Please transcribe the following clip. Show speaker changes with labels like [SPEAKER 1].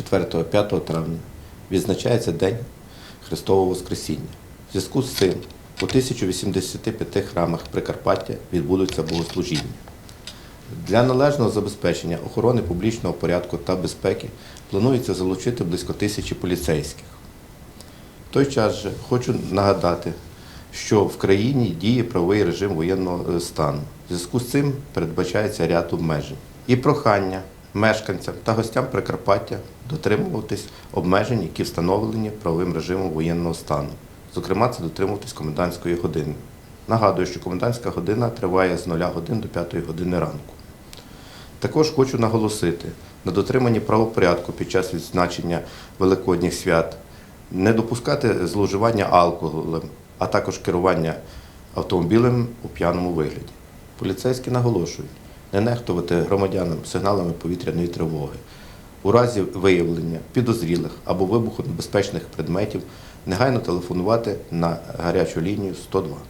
[SPEAKER 1] 4-5 травня відзначається День Христового Воскресіння. В зв'язку з цим у 1085 храмах Прикарпаття відбудуться богослужіння. Для належного забезпечення охорони публічного порядку та безпеки планується залучити близько тисячі поліцейських. В той час же хочу нагадати, що в країні діє правовий режим воєнного стану. В зв'язку з цим передбачається ряд обмежень. І прохання мешканцям та гостям Прикарпаття дотримуватись обмежень, які встановлені правовим режимом воєнного стану. Зокрема, це дотримуватись комендантської години. Нагадую, що комендантська година триває з 0 годин до 5 години ранку. Також хочу наголосити на дотриманні правопорядку під час відзначення великодніх свят, не допускати зловживання алкоголем, а також керування автомобілем у п'яному вигляді. Поліцейські наголошують не нехтувати громадянам сигналами повітряної тривоги. У разі виявлення підозрілих або вибухонебезпечних предметів негайно телефонувати на гарячу лінію 102.